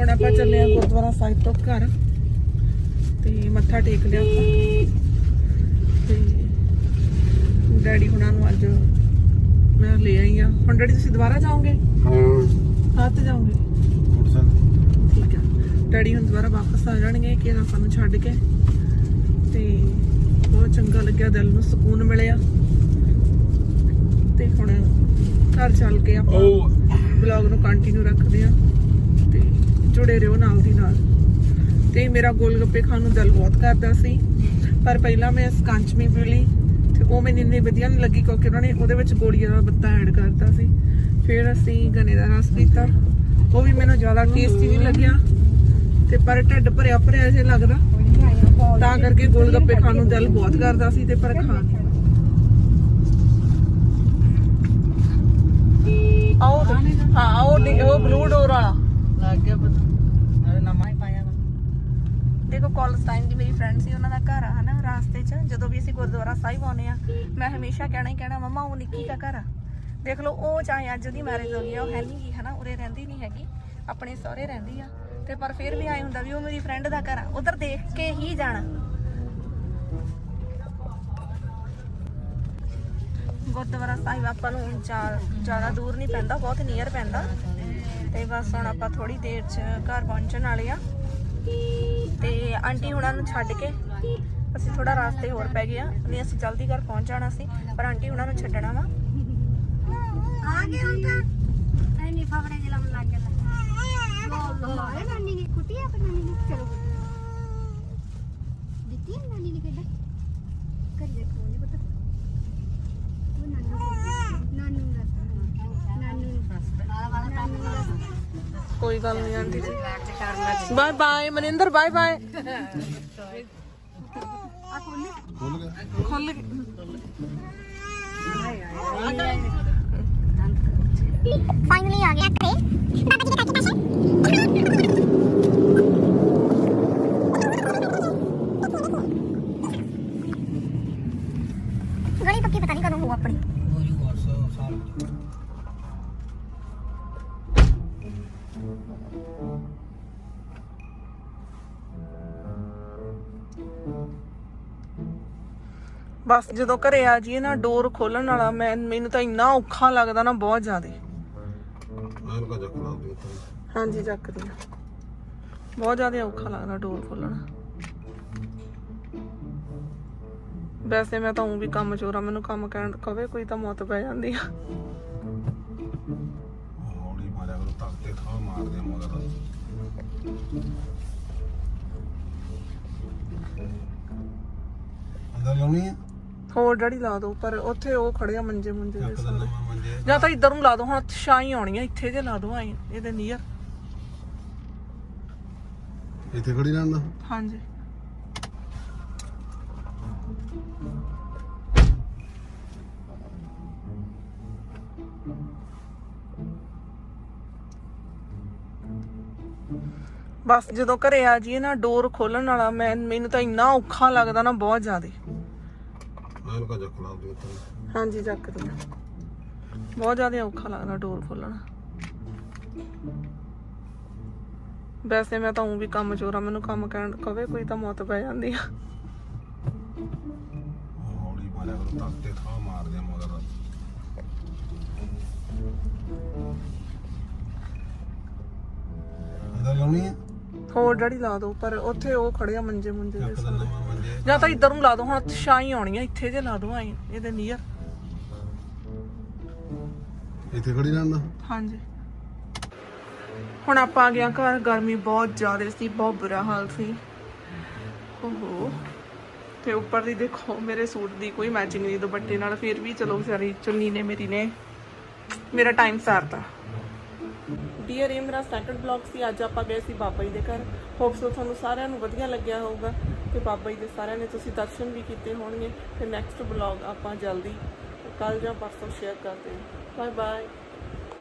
ਹੁਣ ਆਪਾਂ ਚੱਲੇ ਆ ਗੁਰਦੁਆਰਾ ਸਾਹਿਬ ਤੋਂ ਘਰ। ਤੇ ਮੱਥਾ ਟੇਕ ਲਿਆ ਆਪਾਂ। ਤੇ ਡੈਡੀ ਹੁਣਾਂ ਨੂੰ ਅੱਜ ਮੈਂ ਲੈ ਆਈ ਆ ਹੁਣ ਡੈਡੀ ਤੁਸੀਂ ਦੁਬਾਰਾ ਜਾਓਗੇ? ਹਾਂ। ਤੇ ਜਾਓਗੇ? ਠੀਕ ਆ। ਡੈਡੀ ਹੁਣ ਦੁਬਾਰਾ ਵਾਪਸ ਆ ਜਾਣਗੇ ਕਿ ਨਾ ਸਾਨੂੰ ਛੱਡ ਕੇ। ਤੇ ਬਹੁਤ ਚੰਗਾ ਲੱਗਿਆ ਦਿਲ ਨੂੰ ਸਕੂਨ ਮਿਲਿਆ। ਤੇ ਹੁਣ ਘਰ ਚੱਲ ਕੇ ਆਪਾਂ ਬਲੌਗ ਨੂੰ ਕੰਟੀਨਿਊ ਰੱਖਦੇ ਆ ਤੇ ਜੁੜੇ ਰਹੋ ਨਾਲ ਦੀ ਨਾਲ। ਤੇ ਮੇਰਾ ਗੋਲ ਗੱਪੇ ਖਾਣ ਨੂੰ ਦਿਲ ਬਹੁਤ ਕਰਦਾ ਸੀ। ਪਰ ਪਹਿਲਾਂ ਮੈਂ ਸਕੰਚਮੀ ਪੀ ਲਈ ਤੇ ਉਹ ਮੈਨੂੰ ਇੰਨੀ ਵਧੀਆ ਨਹੀਂ ਲੱਗੀ ਕਿਉਂਕਿ ਉਹਨਾਂ ਨੇ ਉਹਦੇ ਵਿੱਚ ਗੋਲੀਆਂ ਦਾ ਬੱਤਾ ਐਡ ਕਰਤਾ ਸੀ। ਫਿਰ ਅਸੀਂ ਗਨੇ ਦਾ ਰਸ ਪੀਤਾ। ਉਹ ਵੀ ਮੈਨੂੰ ਜ਼ਿਆਦਾ ਟੇਸਟੀ ਨਹੀਂ ਲੱਗਿਆ। ਤੇ ਪਰ ਢਿੱਡ ਭਰਿਆ ਭਰਿਆ ਜਿਹਾ ਲੱਗਦਾ। ਤਾਂ ਕਰਕੇ ਗੋਲ ਗੱਪੇ ਖਾਣ ਨੂੰ ਦਿਲ ਬਹੁਤ ਕਰਦਾ ਸੀ ਤੇ ਪਰ ਖਾ ਆਓ ਹਾਂ ਉਹ ਉਹ ਬਲੂ ਡੋਰ ਵਾਲਾ। ਲੱਗ ਗਿਆ ਪਤਾ ਅਰੇ ਨਵਾਂ ਹੀ ਪਾਇਆ ਵਾ। ਦੇਖੋ ਕਾਲਜ ਦੀ ਮੇਰੀ ਫਰੈਂਡ ਸੀ, ਉਹਨਾਂ ਦਾ ਘਰ ਆ, ਹਨਾ, ਰਾਸਤੇ 'ਚ। ਜਦੋਂ ਵੀ ਅਸੀਂ ਗੁਰਦੁਆਰਾ ਸਾਹਿਬ ਆਉਂਦੇ ਆ, ਮੈਂ ਹਮੇਸ਼ਾ ਕਹਿਣਾ ਹੀ ਕਹਿਣਾ, ਮਮਾ, ਉਹ ਨਿੱਕੀ ਦਾ ਘਰ ਆ। ਦੇਖ ਲਓ, ਉਹ ਚਾਹੇ ਅੱਜ ਉਹਦੀ ਮੈਰਿਜ ਹੋ ਗਈ ਆ, ਉਹ ਹੈ ਨਹੀਂ ਗੀ ਹਨਾ, ਉਰੇ ਰਹਿੰਦੀ ਨਹੀਂ ਹੈਗੀ, ਆਪਣੇ ਸਹੁਰੇ ਰਹਿੰਦੀ ਆ। ਤੇ ਪਰ ਫਿਰ ਵੀ ਆਏ ਹੁੰਦਾ ਵੀ ਉਹ ਮੇਰੀ ਫਰੈਂਡ ਦਾ ਘਰ ਆ। ਉਧਰ ਦੇਖ ਕੇ ਹੀ ਜਾਣਾ। ਗੁਰਦੁਆਰਾ ਸਾਹਿਬ ਆਪਾਂ ਨੂੰ ਜ਼ਿਆਦਾ ਦੂਰ ਨਹੀਂ ਪੈਂਦਾ, ਬਹੁਤ ਨੀਅਰ ਪੈਂਦਾ। ਤੇ ਬਸ ਹੁਣ ਆਪਾਂ ਥੋੜੀ ਦੇਰ 'ਚ ਘਰ ਪਹੁੰਚਣ ਵਾਲੇ ਆ। ਤੇ ਆਂਟੀ ਹੁਣਾਂ ਨੂੰ ਛੱਡ ਕੇ ਅਸੀਂ ਥੋੜਾ ਰਾਸਤੇ ਹੋਰ ਪੈ ਗਏ ਆ। ਨਹੀਂ ਅਸੀਂ ਜਲਦੀ ਘਰ ਪਹੁੰਚ ਜਾਣਾ ਸੀ, ਪਰ ਆਂਟੀ ਹੁਣਾਂ ਨੂੰ ਛੱਡਣਾ ਵਾ। ਆ ਗਏ ਹੁਣ ਤਾਂ। ਐ ਨਹੀਂ ਫਾਵੜੇ ਲੱਗ ਗਿਆ ਲੋ ਲੋ ਹੈ ਨਾਨੀ ਨੇ ਕੁੱਟੀ ਆ ਆਪਣੀ ਨਾਨੀ ਨੇ ਚਲੋ ਦਿੱਤੀ ਹੈ ਨਾਨੀ ਨੇ ਕਿੱਦਾਂ ਕਰ ਦੇਖੋ ਨਹੀਂ ਪਤਾ ਉਹ ਨਾਨੂ ਨੂੰ- ਨਾਨੂ ਨੂੰ ਦੱਸ ਨਾਨੂ ਨੂੰ ਨਾਨੂ ਨੂੰ ਦੱਸ ਕੋਈ ਗੱਲ ਨਹੀਂ aunty ji. Bye bye Maninder bye bye ਆ ਖੋਲੇ ਖੁੱਲ ਗਏ। ਫਾਈਨਲੀ ਆ ਗਿਆ ਘਰੇ ਬਾਬਾ ਜੀ ਦੇ ਕਾਕੇ ਪਾਸੇ। ਗਲੀ ਪੱਕੀ ਪਤਾ ਨਹੀਂ ਕਦੋਂ ਹੋਊ ਆਪਣੀ। ਬਸ ਜਦੋਂ ਘਰੇ ਆ ਜਾਈਏ ਨਾ ਡੋਰ ਖੋਲਣ ਵਾਲਾ ਮੈਂ ਮੈਨੂੰ ਤਾਂ ਇੰਨਾ ਔਖਾ ਲੱਗਦਾ ਨਾ ਬਹੁਤ ਜ਼ਿਆਦਾ। ਹਾਂਜੀ ਚੱਕਦੀ ਆ ਬਹੁਤ ਜ਼ਿਆਦਾ ਔਖਾ ਲੱਗਦਾ ਡੋਰ ਖੋਲਣਾ। ਵੈਸੇ ਮੈਂ ਤਾਂ ਉਹ ਵੀ ਕੰਮ ਚੋਰਾ ਮੈਨੂੰ ਕੰਮ ਕਹਿਣ ਕਵੇ ਕੋਈ ਤਾਂ ਮੌਤ ਪੈ ਜਾਂਦੀ ਆ। ਹੌਲੀ ਮਾਰਿਆ ਕਰੋ ਤੱਕ ਤੇ ਥਾਂ ਮਾਰਦੇ ਆ ਮਗਰ ਅੰਦਰ ਲਾਉਣੀ ਹੈ ਹੋਰ ਡੈਡੀ ਲਾ ਦੋ ਪਰ ਉੱਥੇ ਉਹ ਖੜੇ ਆ ਮੰਜੇ ਮੁੰਜੇ ਦੇ ਸਾਰੇ। ਜਾਂ ਤਾਂ ਇੱਧਰ ਨੂੰ ਲਾ ਦੋ ਹੁਣ ਛਾਈ ਆਉਣੀ ਆ ਇੱਥੇ ਜੇ ਲਾ ਦੋ ਆਈ ਇਹਦੇ ਨੀਅਰ ਇੱਥੇ ਖੜੀ ਰਹਿਣ ਦਾ। ਹਾਂਜੀ। ਬਸ ਜਦੋਂ ਘਰੇ ਆ ਜਾਈਏ ਨਾ ਡੋਰ ਖੋਲਣ ਵਾਲਾ ਮੈਂ ਮੈਨੂੰ ਤਾਂ ਇੰਨਾ ਔਖਾ ਲੱਗਦਾ ਨਾ ਬਹੁਤ ਜ਼ਿਆਦਾ। ਹਲਕਾ ਜਿਹਾ ਖਲਾ ਦਿਓ ਤਾਂ। ਹਾਂਜੀ ਚੱਕਦੀ ਆ ਬਹੁਤ ਜ਼ਿਆਦਾ ਔਖਾ ਲੱਗਦਾ ਡੋਰ ਖੋਲਣਾ ਵੈਸੇ ਮੈਂ ਤਾਂ ਉਹ ਵੀ ਕੰਮ ਚੋਰਾ ਮੈਨੂੰ ਕੰਮ ਕਹਿਣ ਕਵੇ ਕੋਈ ਤਾਂ ਮੌਤ ਪੈ ਜਾਂਦੀ ਆ। ਹੌਲੀ ਮਾਰਿਆ ਕਰੋ ਤੱਕ ਤੇ ਥਾਂ ਮਾਰਦੇ ਆ ਮਗਰ। ਅੰਦਰ ਲਾਉਣੀ ਹੈ ਹੋਰ ਡੈਡੀ ਲਾ ਦੋ ਪਰ ਉੱਥੇ ਉਹ ਖੜੇ ਆ ਮੰਜੇ ਮੁੰਜੇ ਦੇ ਚੱਕ ਦਾ ਸਾਰੇ। ਨਵਾਂ ਜਾਂ ਤਾਂ ਇੱਧਰ ਨੂੰ ਲਾ ਦੋ ਹੁਣ ਛਾਈ ਆਉਣੀ ਆ ਇੱਥੇ ਜੇ ਲਾ ਦੋ ਆਈ ਇਹਦੇ ਨੀਅਰ ਇੱਥੇ ਖੜੀ ਰਹਿਣ ਹਾਂਜੀ। ਹੁਣ ਆਪਾਂ ਆ ਗਿਆ ਘਰ ਗਰਮੀ ਬਹੁਤ ਜ਼ਿਆਦਾ ਸੀ ਬਹੁਤ ਬੁਰਾ ਹਾਲ ਸੀ। ਓਹੋ। ਤੇ ਉੱਪਰ ਦੀ ਦੇਖੋ ਮੇਰੇ ਸੂਟ ਦੀ ਕੋਈ ਮੈਚਿੰਗ ਨਹੀਂ ਦੁਪੱਟੇ ਨਾਲ ਫਿਰ ਵੀ ਚਲੋ ਵਿਚਾਰੀ ਚੁੰਨੀ ਨੇ ਮੇਰੀ ਨੇ। ਮੇਰਾ ਟਾਈਮ ਸਾਰਤਾ। ਡੀਅਰ ਇਹ ਮੇਰਾ ਸੈਕੰਡ ਬਲੌਗ ਸੀ, ਅੱਜ ਆਪਾਂ ਗਏ ਸੀ ਬਾਬਾ ਜੀ ਦੇ ਘਰ। ਹੋਪਸ ਤੁਹਾਨੂੰ ਸਾਰਿਆਂ ਨੂੰ ਵਧੀਆ ਲੱਗਿਆ ਹੋਊਗਾ ਤੇ ਬਾਬਾ ਜੀ ਦੇ ਸਾਰਿਆਂ ਨੇ ਤੁਸੀਂ ਦਰਸ਼ਨ ਵੀ ਕੀਤੇ ਹੋਣਗੇ। ਤੇ ਨੈਕਸਟ ਬਲੌਗ ਆਪਾਂ ਜਲਦੀ ਕੱਲ ਜਾਂ ਪਰਸੋਂ ਸ਼ੇਅਰ ਕਰਦੇ ਹਾਂ। Bye bye